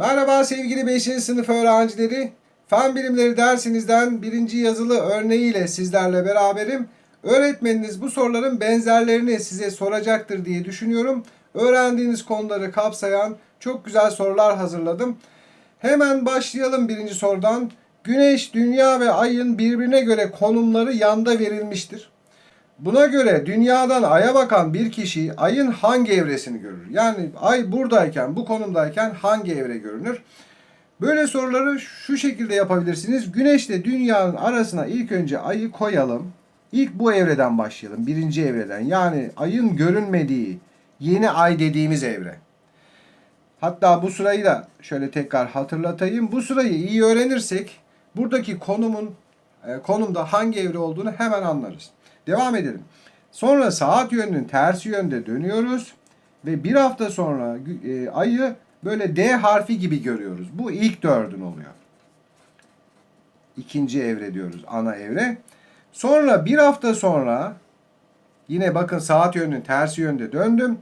Merhaba sevgili 5. sınıf öğrencileri. Fen bilimleri dersinizden birinci yazılı örneğiyle sizlerle beraberim. Öğretmeniniz bu soruların benzerlerini size soracaktır diye düşünüyorum. Öğrendiğiniz konuları kapsayan çok güzel sorular hazırladım. Hemen başlayalım birinci sorudan. Güneş, Dünya ve Ay'ın birbirine göre konumları yanda verilmiştir. Buna göre dünyadan aya bakan bir kişi ayın hangi evresini görür? Yani ay buradayken, bu konumdayken hangi evre görünür? Böyle soruları şu şekilde yapabilirsiniz. Güneşle dünyanın arasına ilk önce ayı koyalım. İlk bu evreden başlayalım. Birinci evreden. Yani ayın görünmediği yeni ay dediğimiz evre. Hatta bu sırayı da şöyle tekrar hatırlatayım. Bu sırayı iyi öğrenirsek buradaki konumun e, konumda hangi evre olduğunu hemen anlarız. Devam edelim. Sonra saat yönünün tersi yönde dönüyoruz ve bir hafta sonra e, ayı böyle D harfi gibi görüyoruz. Bu ilk dördün oluyor. İkinci evre diyoruz ana evre. Sonra bir hafta sonra yine bakın saat yönünün tersi yönde döndüm.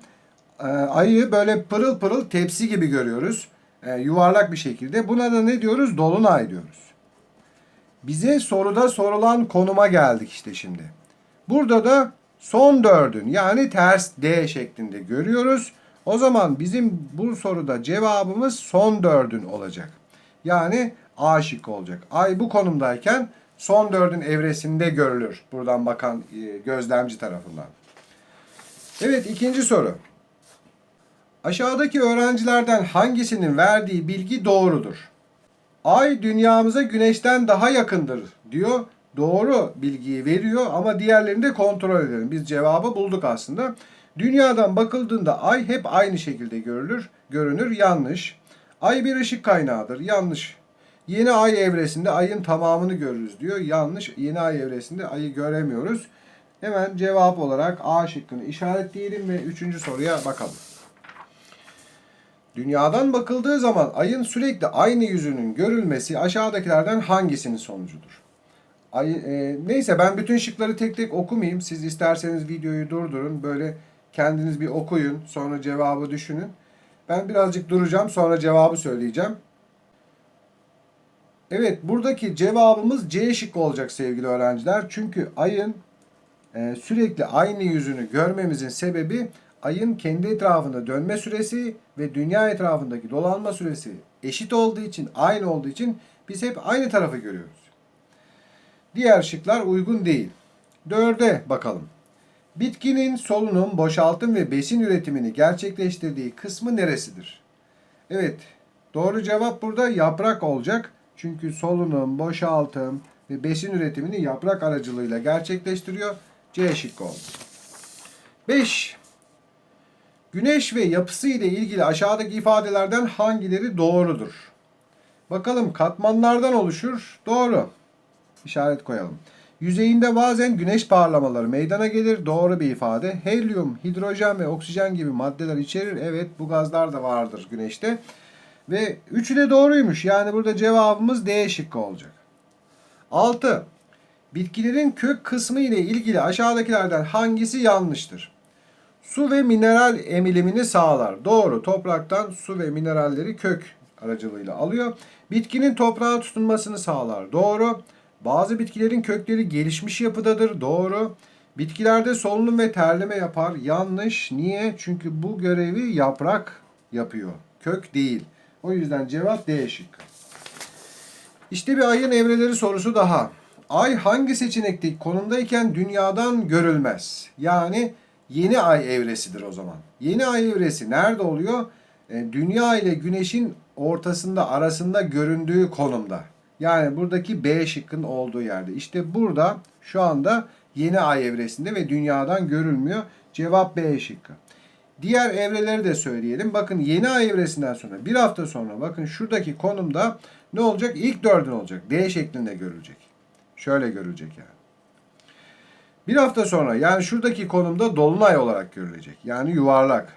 Ee, ayı böyle pırıl pırıl tepsi gibi görüyoruz. Ee, yuvarlak bir şekilde. Buna da ne diyoruz? Dolunay diyoruz. Bize soruda sorulan konuma geldik işte şimdi. Burada da son dördün yani ters D şeklinde görüyoruz. O zaman bizim bu soruda cevabımız son dördün olacak. Yani A şıkkı olacak. Ay bu konumdayken son dördün evresinde görülür. Buradan bakan e, gözlemci tarafından. Evet ikinci soru. Aşağıdaki öğrencilerden hangisinin verdiği bilgi doğrudur? Ay dünyamıza güneşten daha yakındır diyor. Doğru bilgiyi veriyor ama diğerlerini de kontrol edelim. Biz cevabı bulduk aslında. Dünyadan bakıldığında ay hep aynı şekilde görülür. Görünür yanlış. Ay bir ışık kaynağıdır. Yanlış. Yeni ay evresinde ayın tamamını görürüz diyor. Yanlış. Yeni ay evresinde ayı göremiyoruz. Hemen cevap olarak A şıkkını işaretleyelim ve üçüncü soruya bakalım. Dünyadan bakıldığı zaman ayın sürekli aynı yüzünün görülmesi aşağıdakilerden hangisinin sonucudur? Ay, e, neyse ben bütün şıkları tek tek okumayayım. Siz isterseniz videoyu durdurun. Böyle kendiniz bir okuyun. Sonra cevabı düşünün. Ben birazcık duracağım. Sonra cevabı söyleyeceğim. Evet buradaki cevabımız C şıkkı olacak sevgili öğrenciler. Çünkü ayın e, sürekli aynı yüzünü görmemizin sebebi ayın kendi etrafında dönme süresi ve dünya etrafındaki dolanma süresi eşit olduğu için, aynı olduğu için biz hep aynı tarafı görüyoruz. Diğer şıklar uygun değil. Dörde bakalım. Bitkinin solunum, boşaltım ve besin üretimini gerçekleştirdiği kısmı neresidir? Evet, doğru cevap burada yaprak olacak. Çünkü solunum, boşaltım ve besin üretimini yaprak aracılığıyla gerçekleştiriyor. C şıkkı oldu. 5. Güneş ve yapısı ile ilgili aşağıdaki ifadelerden hangileri doğrudur? Bakalım katmanlardan oluşur. Doğru. İşaret koyalım. Yüzeyinde bazen güneş parlamaları meydana gelir. Doğru bir ifade. Helyum, hidrojen ve oksijen gibi maddeler içerir. Evet bu gazlar da vardır güneşte. Ve üçü de doğruymuş. Yani burada cevabımız D şıkkı olacak. 6. Bitkilerin kök kısmı ile ilgili aşağıdakilerden hangisi yanlıştır? Su ve mineral emilimini sağlar. Doğru. Topraktan su ve mineralleri kök aracılığıyla alıyor. Bitkinin toprağa tutunmasını sağlar. Doğru. Bazı bitkilerin kökleri gelişmiş yapıdadır. Doğru. Bitkilerde solunum ve terleme yapar. Yanlış. Niye? Çünkü bu görevi yaprak yapıyor. Kök değil. O yüzden cevap D şıkkı. İşte bir ayın evreleri sorusu daha. Ay hangi seçenekte konumdayken dünyadan görülmez? Yani yeni ay evresidir o zaman. Yeni ay evresi nerede oluyor? E, dünya ile güneşin ortasında arasında göründüğü konumda. Yani buradaki B şıkkın olduğu yerde. İşte burada şu anda yeni ay evresinde ve dünyadan görülmüyor. Cevap B şıkkı. Diğer evreleri de söyleyelim. Bakın yeni ay evresinden sonra bir hafta sonra bakın şuradaki konumda ne olacak? İlk dördün olacak. D şeklinde görülecek. Şöyle görülecek yani. Bir hafta sonra yani şuradaki konumda dolunay olarak görülecek. Yani yuvarlak.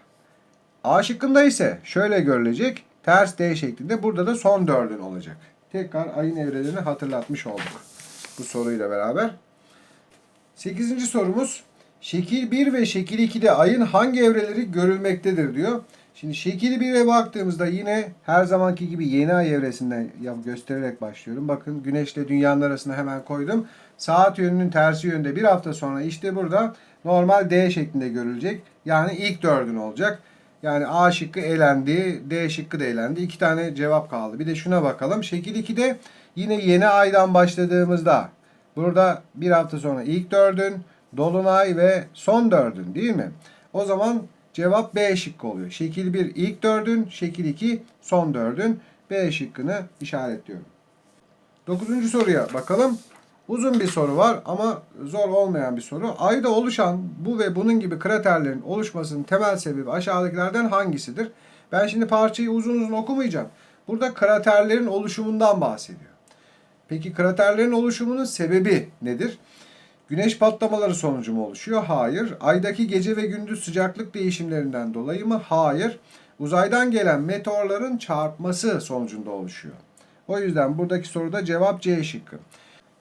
A şıkkında ise şöyle görülecek. Ters D şeklinde. Burada da son dördün olacak. Tekrar ayın evrelerini hatırlatmış olduk. Bu soruyla beraber. Sekizinci sorumuz. Şekil 1 ve şekil 2'de ayın hangi evreleri görülmektedir diyor. Şimdi şekil 1'e baktığımızda yine her zamanki gibi yeni ay evresinden göstererek başlıyorum. Bakın güneşle dünyanın arasına hemen koydum. Saat yönünün tersi yönde bir hafta sonra işte burada normal D şeklinde görülecek. Yani ilk dördün olacak. Yani A şıkkı elendi, D şıkkı da elendi. İki tane cevap kaldı. Bir de şuna bakalım. Şekil 2'de yine yeni aydan başladığımızda burada bir hafta sonra ilk dördün, dolunay ve son dördün değil mi? O zaman cevap B şıkkı oluyor. Şekil 1 ilk dördün, şekil 2 son dördün. B şıkkını işaretliyorum. Dokuzuncu soruya bakalım. Uzun bir soru var ama zor olmayan bir soru. Ayda oluşan bu ve bunun gibi kraterlerin oluşmasının temel sebebi aşağıdakilerden hangisidir? Ben şimdi parçayı uzun uzun okumayacağım. Burada kraterlerin oluşumundan bahsediyor. Peki kraterlerin oluşumunun sebebi nedir? Güneş patlamaları sonucu mu oluşuyor? Hayır. Aydaki gece ve gündüz sıcaklık değişimlerinden dolayı mı? Hayır. Uzaydan gelen meteorların çarpması sonucunda oluşuyor. O yüzden buradaki soruda cevap C şıkkı.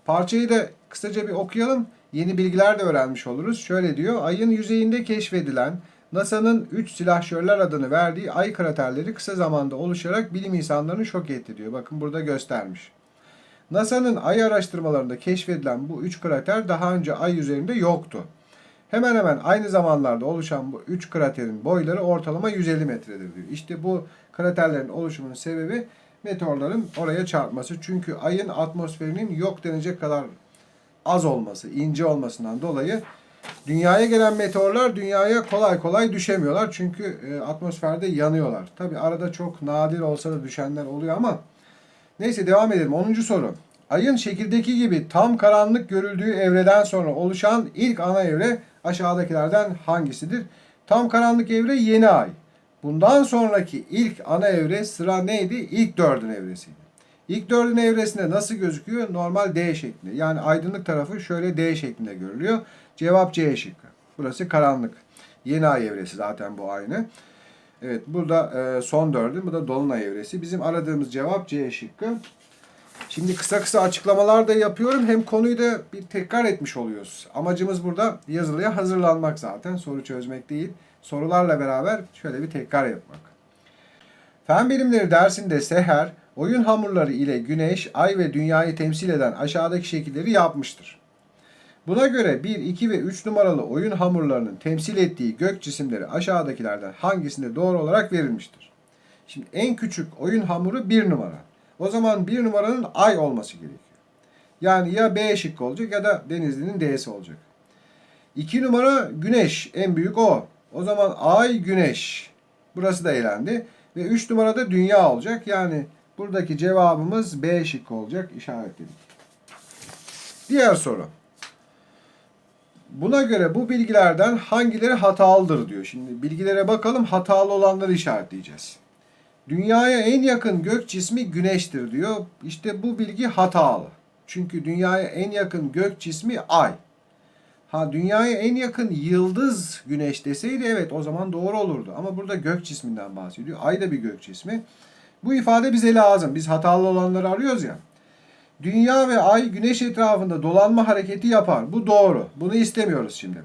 Parçayı da kısaca bir okuyalım. Yeni bilgiler de öğrenmiş oluruz. Şöyle diyor. Ayın yüzeyinde keşfedilen NASA'nın 3 silahşörler adını verdiği ay kraterleri kısa zamanda oluşarak bilim insanlarını şok etti diyor. Bakın burada göstermiş. NASA'nın ay araştırmalarında keşfedilen bu 3 krater daha önce ay üzerinde yoktu. Hemen hemen aynı zamanlarda oluşan bu 3 kraterin boyları ortalama 150 metredir diyor. İşte bu kraterlerin oluşumunun sebebi meteorların oraya çarpması. Çünkü ayın atmosferinin yok denecek kadar az olması, ince olmasından dolayı dünyaya gelen meteorlar dünyaya kolay kolay düşemiyorlar. Çünkü e, atmosferde yanıyorlar. Tabi arada çok nadir olsa da düşenler oluyor ama neyse devam edelim. 10. soru. Ayın şekildeki gibi tam karanlık görüldüğü evreden sonra oluşan ilk ana evre aşağıdakilerden hangisidir? Tam karanlık evre yeni ay. Bundan sonraki ilk ana evre sıra neydi? İlk dördün evresiydi. İlk dördün evresinde nasıl gözüküyor? Normal D şeklinde. Yani aydınlık tarafı şöyle D şeklinde görülüyor. Cevap C şıkkı. Burası karanlık. Yeni ay evresi zaten bu aynı. Evet burada e, son dördün, bu da dolunay evresi. Bizim aradığımız cevap C şıkkı. Şimdi kısa kısa açıklamalar da yapıyorum. Hem konuyu da bir tekrar etmiş oluyoruz. Amacımız burada yazılıya hazırlanmak zaten. Soru çözmek değil. Sorularla beraber şöyle bir tekrar yapmak. Fen bilimleri dersinde Seher, oyun hamurları ile güneş, ay ve dünyayı temsil eden aşağıdaki şekilleri yapmıştır. Buna göre 1, 2 ve 3 numaralı oyun hamurlarının temsil ettiği gök cisimleri aşağıdakilerden hangisinde doğru olarak verilmiştir? Şimdi en küçük oyun hamuru 1 numara. O zaman 1 numaranın ay olması gerekiyor. Yani ya B şıkkı olacak ya da Denizli'nin D'si olacak. 2 numara güneş en büyük o. O zaman ay güneş. Burası da elendi. Ve 3 numarada dünya olacak. Yani buradaki cevabımız B şıkkı olacak. İşaretledik. Diğer soru. Buna göre bu bilgilerden hangileri hatalıdır diyor. Şimdi bilgilere bakalım hatalı olanları işaretleyeceğiz. Dünyaya en yakın gök cismi güneştir diyor. İşte bu bilgi hatalı. Çünkü dünyaya en yakın gök cismi ay. Ha dünyaya en yakın yıldız güneş deseydi evet o zaman doğru olurdu. Ama burada gök cisminden bahsediyor. Ay da bir gök cismi. Bu ifade bize lazım. Biz hatalı olanları arıyoruz ya. Dünya ve ay güneş etrafında dolanma hareketi yapar. Bu doğru. Bunu istemiyoruz şimdi.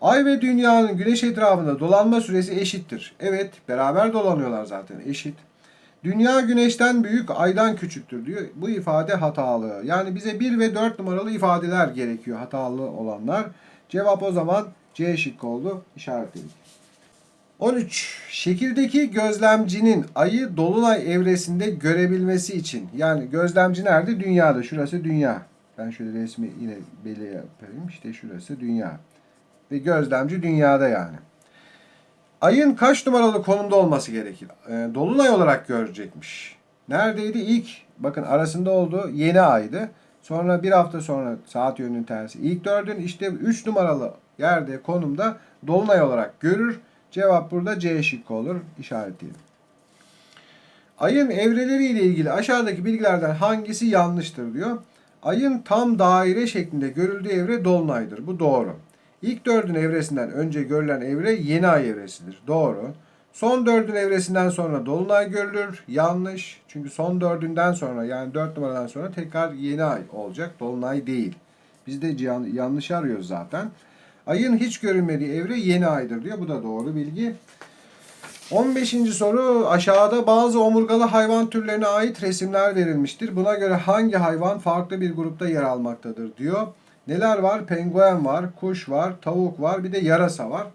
Ay ve dünyanın güneş etrafında dolanma süresi eşittir. Evet, beraber dolanıyorlar zaten eşit. Dünya güneşten büyük, aydan küçüktür diyor. Bu ifade hatalı. Yani bize 1 ve 4 numaralı ifadeler gerekiyor hatalı olanlar. Cevap o zaman C şıkkı oldu. İşaretledik. 13. Şekildeki gözlemcinin ayı dolunay evresinde görebilmesi için yani gözlemci nerede? Dünyada. Şurası dünya. Ben şöyle resmi yine belli yapayım. İşte şurası dünya. Ve gözlemci dünyada yani. Ayın kaç numaralı konumda olması gerekir? Ee, dolunay olarak görecekmiş. Neredeydi? İlk bakın arasında olduğu yeni aydı. Sonra bir hafta sonra saat yönünün tersi. İlk dördün işte 3 numaralı yerde konumda dolunay olarak görür. Cevap burada C şıkkı olur. İşaretleyelim. Ayın evreleriyle ilgili aşağıdaki bilgilerden hangisi yanlıştır diyor. Ayın tam daire şeklinde görüldüğü evre dolunaydır. Bu doğru. İlk dördün evresinden önce görülen evre yeni ay evresidir. Doğru. Son dördün evresinden sonra dolunay görülür. Yanlış. Çünkü son dördünden sonra yani dört numaradan sonra tekrar yeni ay olacak. Dolunay değil. Biz de yan- yanlış arıyoruz zaten. Ayın hiç görünmediği evre yeni aydır diyor. Bu da doğru bilgi. 15. soru aşağıda bazı omurgalı hayvan türlerine ait resimler verilmiştir. Buna göre hangi hayvan farklı bir grupta yer almaktadır diyor. Neler var? Penguen var, kuş var, tavuk var, bir de yarasa var.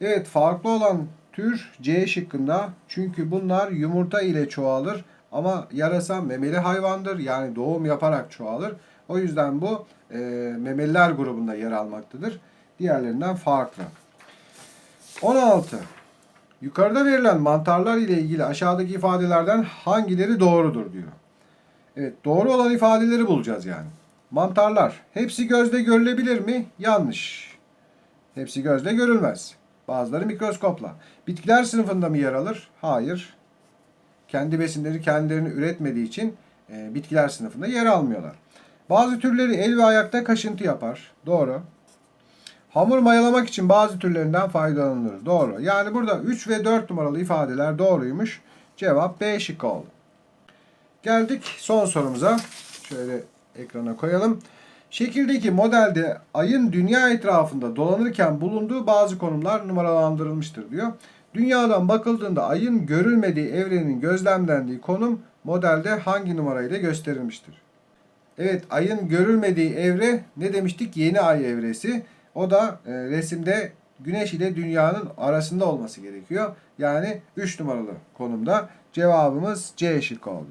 Evet farklı olan tür C şıkkında. Çünkü bunlar yumurta ile çoğalır ama yarasa memeli hayvandır. Yani doğum yaparak çoğalır. O yüzden bu e, memeliler grubunda yer almaktadır. Diğerlerinden farklı. 16. Yukarıda verilen mantarlar ile ilgili aşağıdaki ifadelerden hangileri doğrudur diyor. Evet doğru olan ifadeleri bulacağız yani. Mantarlar hepsi gözle görülebilir mi? Yanlış. Hepsi gözle görülmez. Bazıları mikroskopla. Bitkiler sınıfında mı yer alır? Hayır. Kendi besinleri kendilerini üretmediği için e, bitkiler sınıfında yer almıyorlar. Bazı türleri el ve ayakta kaşıntı yapar. Doğru. Hamur mayalamak için bazı türlerinden faydalanılır. Doğru. Yani burada 3 ve 4 numaralı ifadeler doğruymuş. Cevap B şıkkı oldu. Geldik son sorumuza. Şöyle ekrana koyalım. Şekildeki modelde ayın dünya etrafında dolanırken bulunduğu bazı konumlar numaralandırılmıştır diyor. Dünyadan bakıldığında ayın görülmediği evrenin gözlemlendiği konum modelde hangi numarayla gösterilmiştir? Evet ayın görülmediği evre ne demiştik? Yeni ay evresi. O da e, resimde güneş ile dünyanın arasında olması gerekiyor. Yani 3 numaralı konumda. Cevabımız C şıkkı oldu.